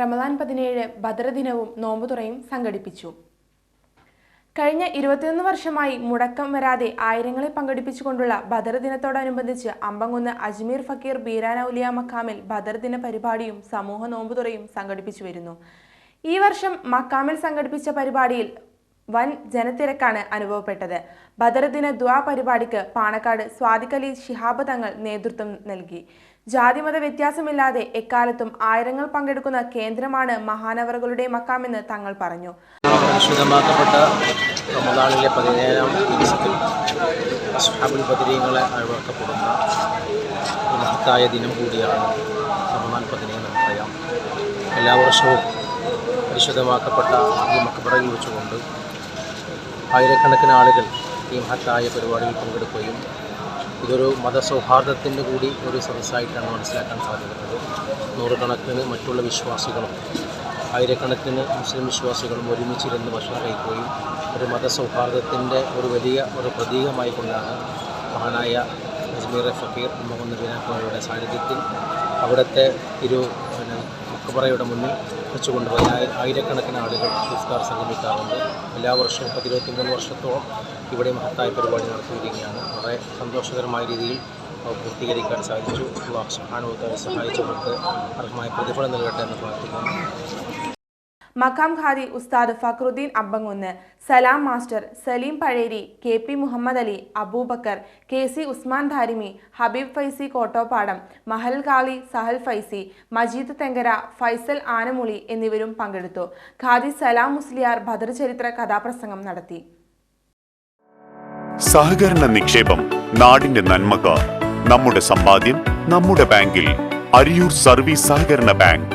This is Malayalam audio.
റമദാൻ പതിനേഴ് ഭദ്രദിനവും ദിനവും നോമ്പുതുറയും സംഘടിപ്പിച്ചു. കഴിഞ്ഞ ഇരുപത്തിയൊന്ന് വർഷമായി മുടക്കം വരാതെ ആയിരങ്ങളെ പങ്കെടുപ്പിച്ചുകൊണ്ടുള്ള ഭദ്രദിനത്തോടനുബന്ധിച്ച് അമ്പങ്കുന്ന് അജ്മീർ ഫക്കീർ ബീരാന ഉലിയ മക്കാമിൽ ഭദ്രദിന ദിന പരിപാടിയും സമൂഹ നോമ്പുതുറയും സംഘടിപ്പിച്ചു വരുന്നു. ഈ വർഷം മക്കാമിൽ സംഘടിപ്പിച്ച പരിപാടിയിൽ വൻ ജനത്തിരക്കാണ് അനുഭവപ്പെട്ടത്. ബദർ ദിന ദ്വാ പരിപാടിക്ക് പാണക്കാട് സ്വാദിഖലി ശിഹാബ് തങ്ങൾ നേതൃത്വം നൽകി. ജാതിമത വ്യത്യാസമില്ലാതെ എക്കാലത്തും ആയിരങ്ങൾ പങ്കെടുക്കുന്ന കേന്ദ്രമാണ് മഹാനവറുകളുടെ മക്കാമെന്ന് തങ്ങൾ പറഞ്ഞു. ദിവസത്തിൽ ദിനം കൂടിയാണ് റമദാൻ പതിനേഴ് എല്ലാ വർഷവും പരിശുദ്ധമാക്കപ്പെട്ട ഈ മക്കബറയിൽ വെച്ചുകൊണ്ട് ആയിരക്കണക്കിന് ആളുകൾ ഈ മഹത്തായ പരിപാടിയിൽ പങ്കെടുക്കുകയും ഇതൊരു മതസൗഹാർദ്ദത്തിന്റെ കൂടി ഒരു സദസ്സായിട്ടാണ് മനസ്സിലാക്കാൻ സാധിക്കുന്നത്. നൂറുകണക്കിന് മറ്റുള്ള വിശ്വാസികളും ആയിരക്കണക്കിന് മുസ്ലിം വിശ്വാസികളും ഒരുമിച്ചിരുന്ന് ഭക്ഷണം കഴിക്കുകയും ഒരു മതസൗഹാർദ്ദത്തിന്റെ ഒരു വലിയ ഒരു പ്രതീകമായി കൊണ്ടാണ് മഹാനായ അജ്മീർ ഫക്കീർ മുഹമ്മദ് ബിനാക്കുമാരുടെ സാന്നിധ്യത്തിൽ അവിടുത്തെ ഇരു പിന്നെ മുക്കുപറയുടെ മുന്നിൽ ആയി- ആയിരക്കണക്കിന് ആളുകൾ ഇഫ്താർ സംഗമിക്കാറുണ്ട്. എല്ലാ വർഷവും പത്തിരുപത്തിമൂന്ന് വർഷത്തോളം ഇവിടെ മഹത്തായ പരിപാടി നടത്തിയിരിക്കുകയാണ്. വളരെ സന്തോഷകരമായ രീതിയിൽ പൂർത്തീകരിക്കാൻ സാധിച്ചു. അള്ളാഹു സഹായിച്ചവർക്ക് അർഹമായ പ്രതിഫലം നൽകട്ടെ എന്ന് പ്രാർത്ഥിക്കുന്നു. മക്കാം ഖാദി ഉസ്താദ് Fakhruddin അബ്ബങ്ങുന്ന് Salam master Salim Pazheri K P Muhammad Ali Abubakar K C Usman Darimi Habib Faizi Kottopadam Mahal ഖാളി സഹൽ ഫൈസി മജീദ് തെങ്കര ഫൈസൽ ആനമുളി എന്നിവരും പങ്കെടുത്തു. ഖാദി സലാം മുസ്ലിയാർ ഭദ്രചരിത്ര കഥാപ്രസംഗം നടത്തി. സഹകരണ നിക്ഷേപം നാടിന്റെ നന്മക്ക്. നമ്മുടെ സമ്പാദ്യം നമ്മുടെ ബാങ്കിൽ. അരിയൂർ സർവീസ് സഹകരണ ബാങ്ക്.